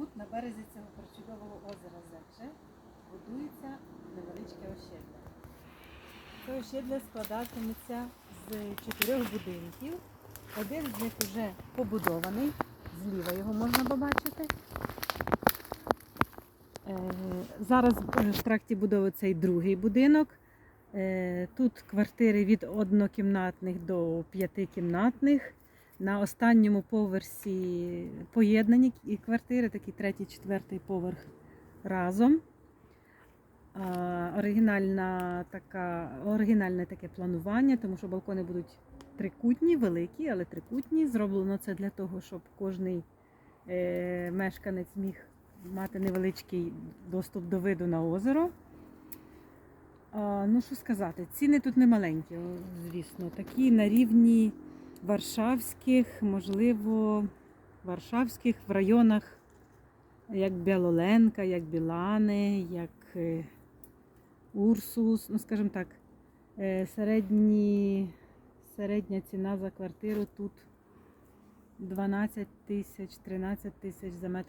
тут, на березі цього причудового озера Зече, будується невеличке ощадля. Це ощадля складатиметься з чотирьох будинків. Один з них вже побудований, зліва його можна побачити. Е, Зараз е, в тракті будови цей другий будинок. Е, Тут квартири від однокімнатних до п'ятикімнатних. На останньому поверсі поєднані квартири, такі третій, четвертий поверх разом. Оригінальна така, оригінальне таке планування, тому що балкони будуть трикутні, великі, але трикутні. Зроблено це для того, щоб кожний е, мешканець міг мати невеличкий доступ до виду на озеро. Ну, що сказати, ціни тут не маленькі, звісно, такі на рівні варшавських, можливо, варшавських в районах, як Білоленка, як Білани, як е, Урсус, ну, скажімо так, е, середні, середня ціна за квартиру тут 12 тисяч, 13 тисяч за метр.